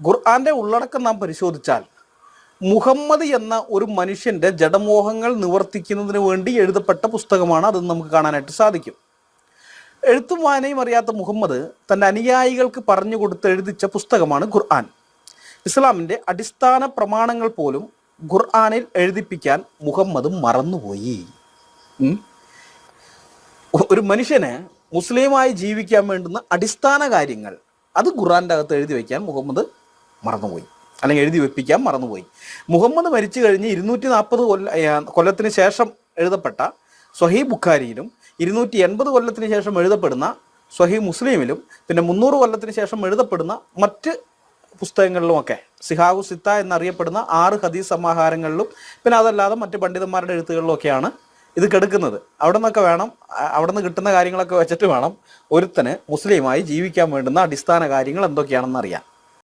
ഖുർആന്റെ ഉള്ളടക്കം നാം പരിശോധിച്ചാൽ മുഹമ്മദ് എന്ന ഒരു മനുഷ്യന്റെ ജഡമോഹങ്ങൾ നിവർത്തിക്കുന്നതിന് വേണ്ടി എഴുതപ്പെട്ട പുസ്തകമാണ് അതെന്ന് നമുക്ക് കാണാനായിട്ട് സാധിക്കും. എഴുത്തും വായനയും അറിയാത്ത മുഹമ്മദ് തന്റെ അനുയായികൾക്ക് പറഞ്ഞു കൊടുത്ത് എഴുതിച്ച പുസ്തകമാണ് ഖുർആൻ. ഇസ്ലാമിന്റെ അടിസ്ഥാന പ്രമാണങ്ങൾ പോലും ഖുർആാനിൽ എഴുതിപ്പിക്കാൻ മുഹമ്മദ് മറന്നുപോയി. ഒരു മനുഷ്യന് മുസ്ലിമായി ജീവിക്കാൻ വേണ്ടുന്ന അടിസ്ഥാന കാര്യങ്ങൾ അത് ഖുർആന്റെ അകത്ത് എഴുതി വയ്ക്കാൻ മുഹമ്മദ് മറന്നുപോയി. അല്ലെങ്കിൽ എഴുതി വെപ്പിക്കാൻ മറന്നുപോയി. മുഹമ്മദ് മരിച്ചു കഴിഞ്ഞ് ഇരുന്നൂറ്റി നാൽപ്പത് കൊല്ല കൊല്ലത്തിന് ശേഷം എഴുതപ്പെട്ട സ്വഹി ബുഖാരിയിലും ഇരുന്നൂറ്റി എൺപത് കൊല്ലത്തിന് ശേഷം എഴുതപ്പെടുന്ന സ്വഹി മുസ്ലിമിലും പിന്നെ മുന്നൂറ് കൊല്ലത്തിന് ശേഷം എഴുതപ്പെടുന്ന മറ്റ് പുസ്തകങ്ങളിലുമൊക്കെ സിഹാഹു സിത്ത എന്നറിയപ്പെടുന്ന ആറ് ഹദീസ് സമാഹാരങ്ങളിലും പിന്നെ അതല്ലാതെ മറ്റ് പണ്ഡിതന്മാരുടെ എഴുത്തുകളിലൊക്കെയാണ് ഇത് കെടുക്കുന്നത്. അവിടെ നിന്നൊക്കെ വേണം അവിടെ നിന്ന് കിട്ടുന്ന കാര്യങ്ങളൊക്കെ വെച്ചിട്ട് വേണം ഒരുത്തന് മുസ്ലിമായി ജീവിക്കാൻ വേണ്ടുന്ന അടിസ്ഥാന കാര്യങ്ങൾ എന്തൊക്കെയാണെന്ന് അറിയാം